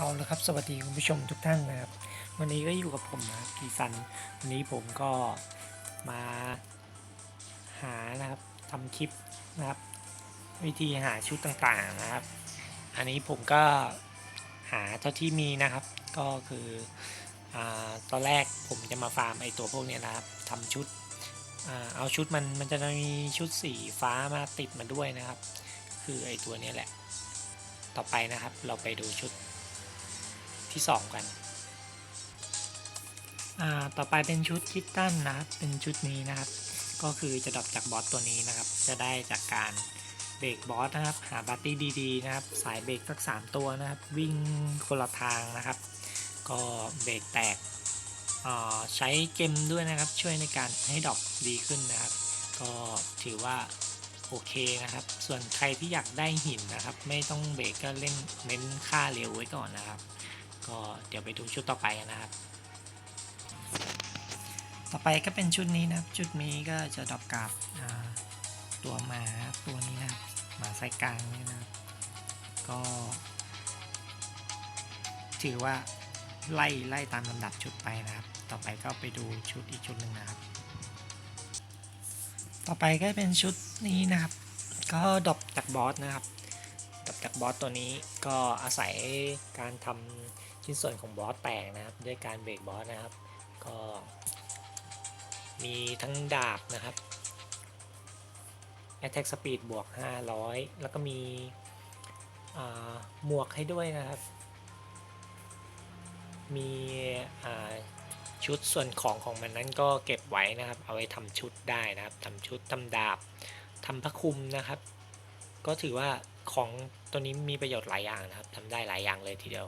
เอาละครับสวัสดีคุณผู้ชมทุกท่านนะครับ วันนี้ก็อยู่กับผมนะครับกีซันวันนี้ผมก็มาหานะครับทำคลิปนะครับ วิธีหาชุดต่างๆนะครับ อันนี้ผมก็หาเท่าที่มีนะครับ ก็คืออาตอนแรกผมจะมาฟาร์มไอตัวพวกเนี้ยนะครับทำชุดอเอาชุดมันมันจะมีชุดสีฟ้ามาติดมาด้วยนะครับ คือไอตัวนี้แหละ ต่อไปนะครับ เราไปดูชุด ที่ 2 กัน ต่อไปเป็นชุดคิตตันนะครับ เป็นชุดนี้นะครับ ก็คือจะดรอปจากบอสตัวนี้นะครับ จะได้จากการเบรกบอสนะครับ หาบัตตี้ดีๆนะครับ สายเบรกสัก 3 ตัวนะครับ วิ่งคนละทางนะครับ ก็เบรกแตกใช้เกมด้วยนะครับช่วยในการให้ดรอปดีขึ้นนะครับ ก็ถือว่าโอเคนะครับ ส่วนใครที่อยากได้หินนะครับ ไม่ต้องเบรกก็เล่นเน้นค่าเร็วไว้ก่อนนะครับ ก็เดี๋ยวไปดูชุดต่อไปนะครับ ต่อไปก็เป็นชุดนี้นะครับชุดนี้ก็จะดรอปกับตัวหมาตัวนี้นะครับหมาไซกลางนี่นะก็ ถือว่าไล่ไล่ตามลำดับชุดไปนะครับ ต่อไปก็ไปดูชุดอีกชุดหนึ่งนะครับ ต่อไปก็เป็นชุดนี้นะครับ ก็ดรอปจากบอสนะครับ ดรอปจากบอสตัวนี้ก็อาศัยการทำชิ้นส่วนของบอสแตกนะครับ ด้วยการเบรกบอสนะครับ ก็มีทั้งดาบนะครับ Attack Speed บวก 500 แล้วก็มีหมวกให้ด้วยนะครับ มีชุดส่วนของของมันนั้นก็เก็บไว้นะครับ เอาไว้ทำชุดได้นะครับทำชุดทำดาบทำพระคุมนะครับ ก็ถือว่า ของตัวนี้มีประโยชน์หลายอย่างนะครับทำได้หลายอย่างเลยทีเดียว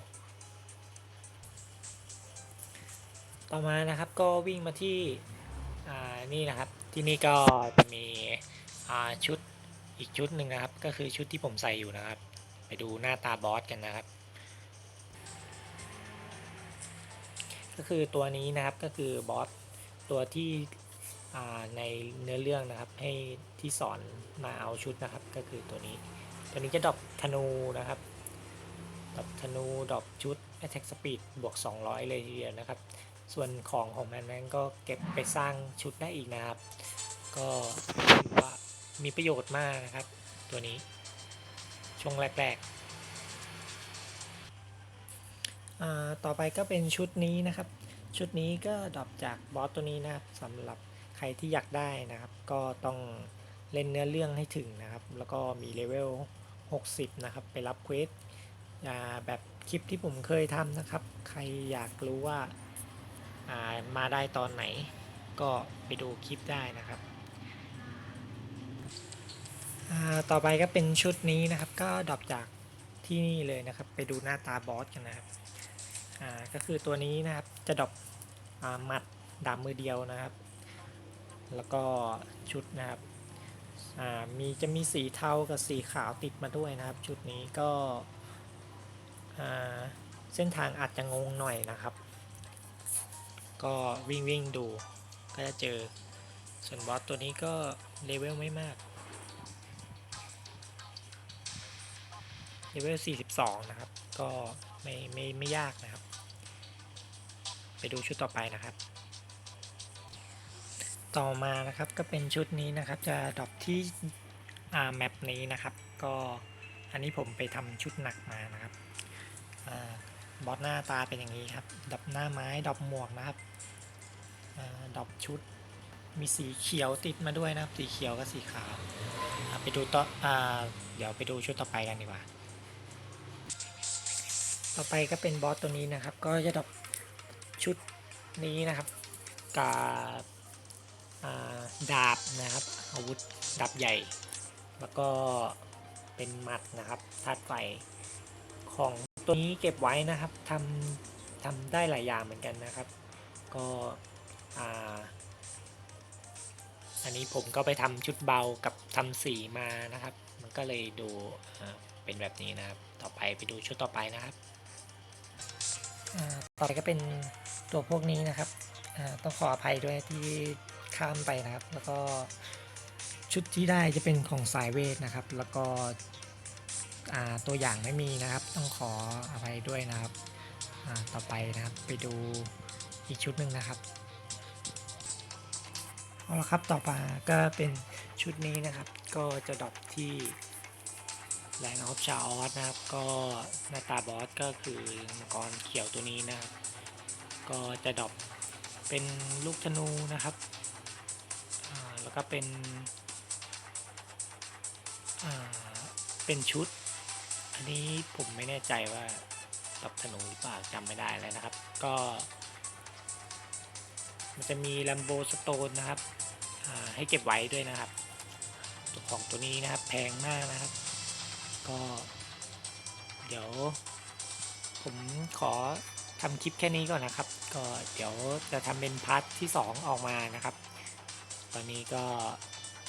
ต่อมานะครับก็วิ่งมาที่นี่นะครับที่นี่ก็จะมีชุดอีกชุดหนึ่งนะครับ ก็คือชุดที่ผมใส่อยู่นะครับ ไปดูหน้าตาบอสกันนะครับ ก็คือตัวนี้นะครับก็คือบอสตัวที่ในเนื้อเรื่องนะครับให้ที่สอนมาเอาชุดนะครับก็คือตัวนี้ ตัวนี้จะดรอปธนูนะครับดรอปธนูดรอปชุด attack speed บวก 200 เลยทีเดียวนะครับ ส่วนของของแมนนั้นก็เก็บไปสร้างชุดได้อีกนะครับ ก็ถือว่ามีประโยชน์มากนะครับ ตัวนี้ ช่วงแรกๆต่อไปก็เป็นชุดนี้นะครับ ชุดนี้ก็ดรอปจากบอสตัวนี้นะครับสำหรับใครที่อยากได้นะครับ ก็ต้องเล่นเนื้อเรื่องให้ถึงนะครับ แล้วก็มีเลเวล 60 นะครับ ไปรับเควสอ่าแบบคลิปที่ผมเคยทำนะครับ ใครอยากรู้ว่าามาได้ตอนไหน ก็ไปดูคลิปได้นะครับต่อไปก็เป็นชุดนี้นะครับ ก็ดรอปจากที่นี่เลยนะครับ ไปดูหน้าตาบอสกันนะครับก็คือตัวนี้นะครับจะดรอปหมัดดาบมือเดียวนะครับ แล้วก็ชุดนะครับ มีจะมีสีเทากับสีขาวติดมาด้วยนะครับ ชุดนี้ก็เส้นทางอาจจะงงหน่อยนะครับ ก็วิ่งวิ่งดูก็จะเจอส่วนบอสตัวนี้ก็เลเวลไม่มากเลเวล 42 นะครับ ก็ไม่ไม่ไม่ยากนะครับ ไปดูชุดต่อไปนะครับ ต่อมานะครับก็เป็นชุดนี้นะครับจะดรอปที่อ่าแมปนี้นะครับ ก็อันนี้ผมไปทำชุดหนักมานะครับอาบอสหน้าตาเป็นอย่างนี้ครับดรอปหน้าไม้ดรอปหมวกนะครับอาดรอปชุดมีสีเขียวติดมาด้วยนะครับ สีเขียวกับสีขาวไปดูต่ออ่าเดี๋ยวไปดูชุดต่อไปกันดีกว่า ต่อไปก็เป็นบอสตัวนี้นะครับ ก็จะดรอปชุดนี้นะครับกับอ่า ดาบนะครับ อาวุธดาบใหญ่ แล้วก็เป็นหมัดนะครับธาตุไฟของตัวนี้เก็บไว้นะครับทำทำได้หลายอย่างเหมือนกันนะครับ ก็อ่าอันนี้ผมก็ไปทำชุดเบากับทำสีมานะครับ มันก็เลยดูเป็นแบบนี้นะครับ ต่อไปไปดูชุดต่อไปนะครับต่อไปก็เป็นตัวพวกนี้นะครับต้องขออภัยด้วยที่ ข้ามไปนะครับ แล้วก็ชุดที่ได้จะเป็นของสายเวทนะครับ แล้วก็ตัวอย่างไม่มีนะครับ ต้องขออภัยด้วยนะครับต่อไปนะครับไปดูอีกชุดหนึ่งนะครับเอาละครับต่อมาก็เป็นชุดนี้นะครับ ก็จะดรอปที่แรงออฟชาออสนะครับ ก็หน้าตาบอสก็คือมังกรเขียวตัวนี้นะครับ ก็จะดรอปเป็นลูกธนูนะครับ แล้วก็เป็นอ่าเป็นชุด อันนี้ผมไม่แน่ใจว่าดรอปธนูหรือเปล่าจำไม่ได้แล้วนะครับ ก็ มันจะมีลัมโบสโตนนะครับอ่าให้เก็บไว้ด้วยนะครับตัวของตัวนี้นะครับแพงมากนะครับ ก็ เดี๋ยว ผมขอทำคลิปแค่นี้ก่อนนะครับ ก็เดี๋ยวจะทำเป็นพาร์ทที่ 2 ออกมานะครับ ตอนนี้ก็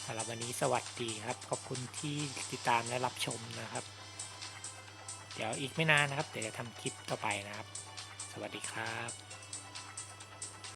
สำหรับวันนี้สวัสดีครับ ขอบคุณที่ติดตามและรับชมนะครับ เดี๋ยวอีกไม่นานนะครับ เดี๋ยวจะทำคลิปต่อไปนะครับ สวัสดีครับ